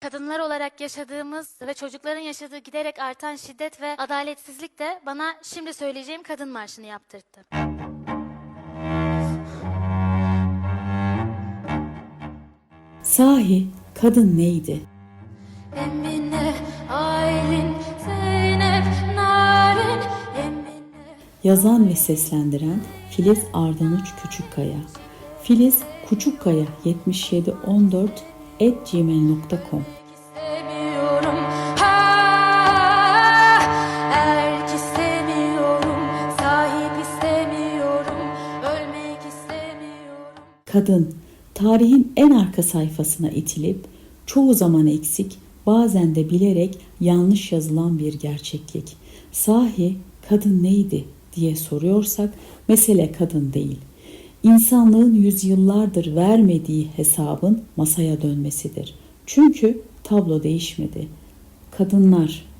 Kadınlar olarak yaşadığımız ve çocukların yaşadığı giderek artan şiddet ve adaletsizlik de bana şimdi söyleyeceğim kadın marşını yaptırttı. Sahi kadın neydi? Emine, Aylin, Zeynep, Narin, Emine. Yazan ve seslendiren Filiz Ardanuç Küçükkaya. Filiz Küçükkaya 7714 at gmail.com. Kadın, tarihin en arka sayfasına itilip çoğu zaman eksik, bazen de bilerek yanlış yazılan bir gerçeklik. Sahi kadın neydi diye soruyorsak mesele kadın değil. İnsanlığın yüzyıllardır vermediği hesabın masaya dönmesidir. Çünkü tablo değişmedi. Kadınlar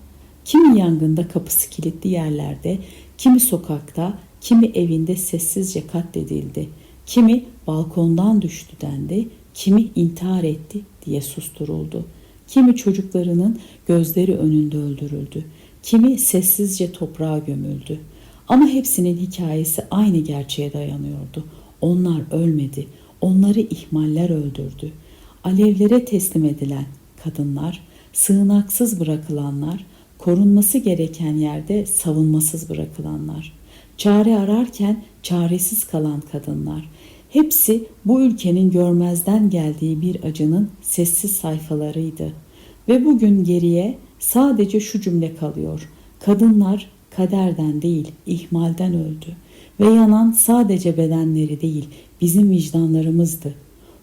Kimi yangında kapısı kilitli yerlerde, kimi sokakta, kimi evinde sessizce katledildi. Kimi balkondan düştü dendi, kimi intihar etti diye susturuldu. Kimi çocuklarının gözleri önünde öldürüldü. Kimi sessizce toprağa gömüldü. Ama hepsinin hikayesi aynı gerçeğe dayanıyordu. Onlar ölmedi, onları ihmaller öldürdü. Alevlere teslim edilen kadınlar, sığınaksız bırakılanlar, korunması gereken yerde savunmasız bırakılanlar, çare ararken çaresiz kalan kadınlar, hepsi bu ülkenin görmezden geldiği bir acının sessiz sayfalarıydı. Ve bugün geriye sadece şu cümle kalıyor. Kadınlar kaderden değil, ihmalden öldü. Ve yanan sadece bedenleri değil, bizim vicdanlarımızdı.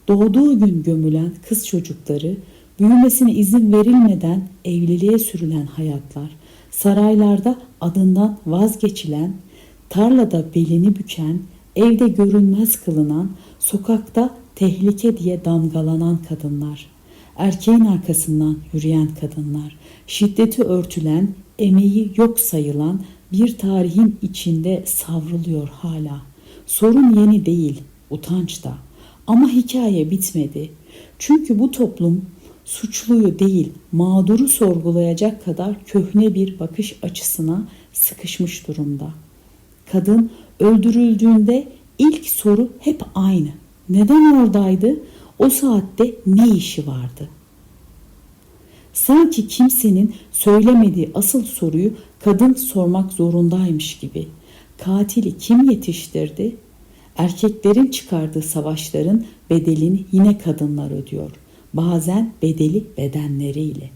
Doğduğu gün gömülen kız çocukları, büyümesine izin verilmeden evliliğe sürülen hayatlar, saraylarda adından vazgeçilen, tarlada belini büken, evde görünmez kılınan, sokakta tehlike diye damgalanan kadınlar, erkeğin arkasından yürüyen kadınlar, şiddeti örtülen, emeği yok sayılan bir tarihin içinde savruluyor hala. Sorun yeni değil, utanç da. Ama hikaye bitmedi. Çünkü bu toplum suçluyu değil, mağduru sorgulayacak kadar köhne bir bakış açısına sıkışmış durumda. Kadın öldürüldüğünde ilk soru hep aynı. Neden oradaydı? O saatte ne işi vardı? Sanki kimsenin söylemediği asıl soruyu kadın sormak zorundaymış gibi. Katili kim yetiştirdi? Erkeklerin çıkardığı savaşların bedelini yine kadınlar ödüyor. Bazen bedeli bedenleriyle.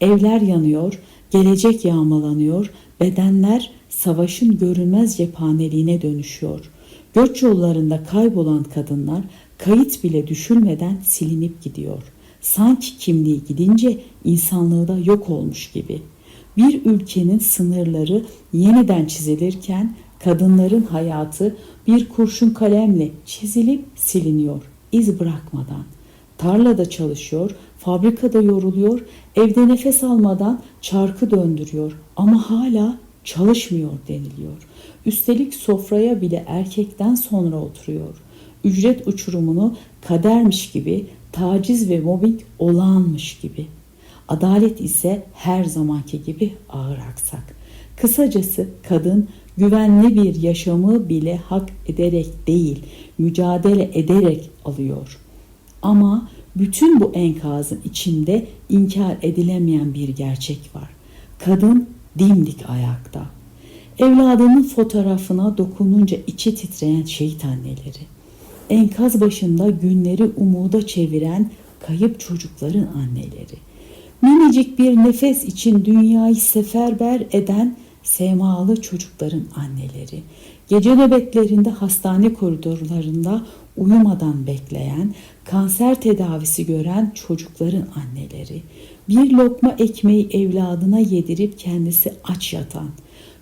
Evler yanıyor, gelecek yağmalanıyor, bedenler savaşın görünmez cephaneliğine dönüşüyor. Göç yollarında kaybolan kadınlar kayıt bile düşülmeden silinip gidiyor. Sanki kimliği gidince insanlığı da yok olmuş gibi. Bir ülkenin sınırları yeniden çizilirken kadınların hayatı bir kurşun kalemle çizilip siliniyor, iz bırakmadan. Tarlada çalışıyor, fabrikada yoruluyor, evde nefes almadan çarkı döndürüyor ama hala çalışmıyor deniliyor. Üstelik sofraya bile erkekten sonra oturuyor. Ücret uçurumunu kadermiş gibi, taciz ve mobbing olağanmış gibi. Adalet ise her zamanki gibi ağır aksak. Kısacası kadın güvenli bir yaşamı bile hak ederek değil, mücadele ederek alıyor. Ama bütün bu enkazın içinde inkar edilemeyen bir gerçek var. Kadın dimdik ayakta. Evladının fotoğrafına dokununca içi titreyen şehit anneleri. Enkaz başında günleri umuda çeviren kayıp çocukların anneleri. Minicik bir nefes için dünyayı seferber eden semalı çocukların anneleri. Gece nöbetlerinde hastane koridorlarında uyumadan bekleyen, kanser tedavisi gören çocukların anneleri. Bir lokma ekmeği evladına yedirip kendisi aç yatan,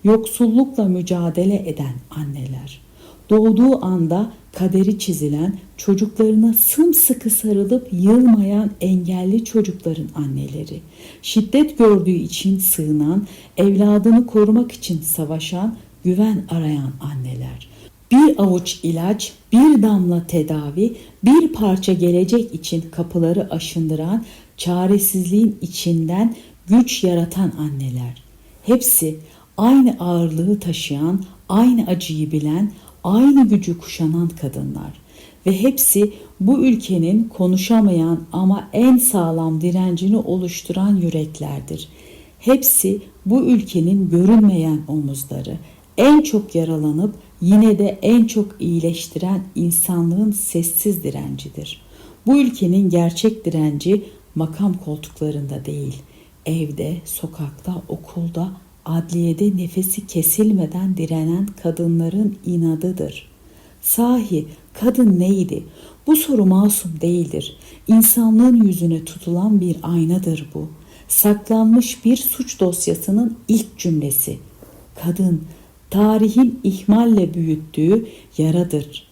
yoksullukla mücadele eden anneler. Doğduğu anda kaderi çizilen, çocuklarına sımsıkı sarılıp yılmayan engelli çocukların anneleri, şiddet gördüğü için sığınan, evladını korumak için savaşan, güven arayan anneler. Bir avuç ilaç, bir damla tedavi, bir parça gelecek için kapıları aşındıran, çaresizliğin içinden güç yaratan anneler. Hepsi aynı ağırlığı taşıyan, aynı acıyı bilen, aynı gücü kuşanan kadınlar ve hepsi bu ülkenin konuşamayan ama en sağlam direncini oluşturan yüreklerdir. Hepsi bu ülkenin görünmeyen omuzları, en çok yaralanıp yine de en çok iyileştiren insanlığın sessiz direncidir. Bu ülkenin gerçek direnci makam koltuklarında değil, evde, sokakta, okulda, adliyede nefesi kesilmeden direnen kadınların inadıdır. Sahi kadın neydi? Bu soru masum değildir. İnsanlığın yüzüne tutulan bir aynadır bu. Saklanmış bir suç dosyasının ilk cümlesi. Kadın, tarihin ihmalle büyüttüğü yaradır.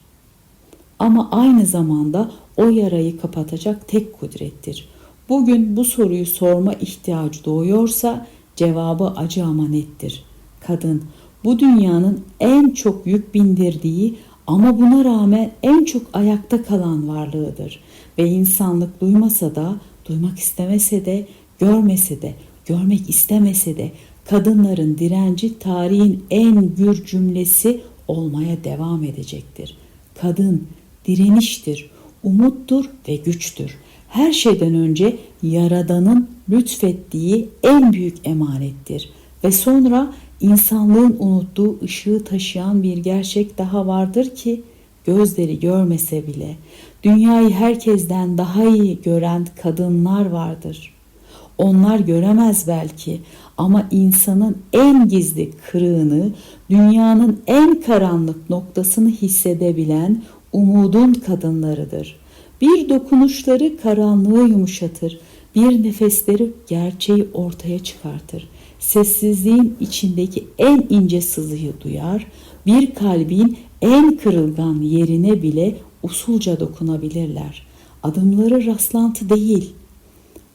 Ama aynı zamanda o yarayı kapatacak tek kudrettir. Bugün bu soruyu sorma ihtiyacı doğuyorsa cevabı acı ama nettir. Kadın bu dünyanın en çok yük bindirdiği ama buna rağmen en çok ayakta kalan varlığıdır. Ve insanlık duymasa da, duymak istemese de, görmese de, görmek istemese de kadınların direnci tarihin en gür cümlesi olmaya devam edecektir. Kadın direniştir, umuttur ve güçtür. Her şeyden önce Yaradan'ın lütfettiği en büyük emanettir. Ve sonra insanlığın unuttuğu ışığı taşıyan bir gerçek daha vardır ki gözleri görmese bile dünyayı herkesten daha iyi gören kadınlar vardır. Onlar göremez belki ama insanın en gizli kırığını, dünyanın en karanlık noktasını hissedebilen umudun kadınlarıdır. Bir dokunuşları karanlığı yumuşatır, bir nefesleri gerçeği ortaya çıkartır. Sessizliğin içindeki en ince sızıyı duyar, bir kalbin en kırılgan yerine bile usulca dokunabilirler. Adımları rastlantı değil,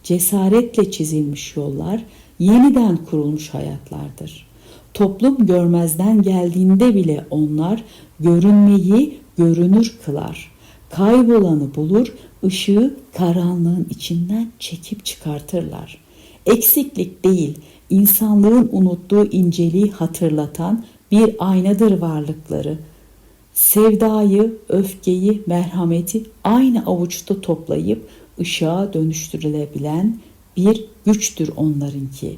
cesaretle çizilmiş yollar, yeniden kurulmuş hayatlardır. Toplum görmezden geldiğinde bile onlar görünmeyi görünür kılar. Kaybolanı bulur, ışığı karanlığın içinden çekip çıkartırlar. Eksiklik değil, insanlığın unuttuğu inceliği hatırlatan bir aynadır varlıkları. Sevdayı, öfkeyi, merhameti aynı avuçta toplayıp ışığa dönüştürülebilen bir güçtür onlarınki.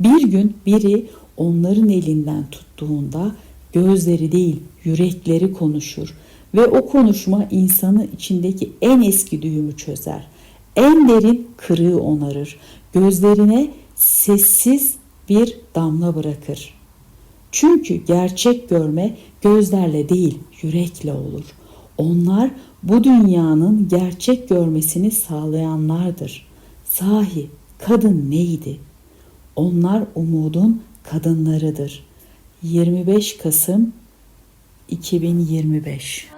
Bir gün biri onların elinden tuttuğunda gözleri değil yürekleri konuşur ve o konuşma insanı içindeki en eski düğümü çözer. En derin kırığı onarır. Gözlerine sessiz bir damla bırakır. Çünkü gerçek görme gözlerle değil yürekle olur. Onlar bu dünyanın gerçek görmesini sağlayanlardır. Sahi kadın neydi? Onlar umudun kadınlarıdır. 25 Kasım 2025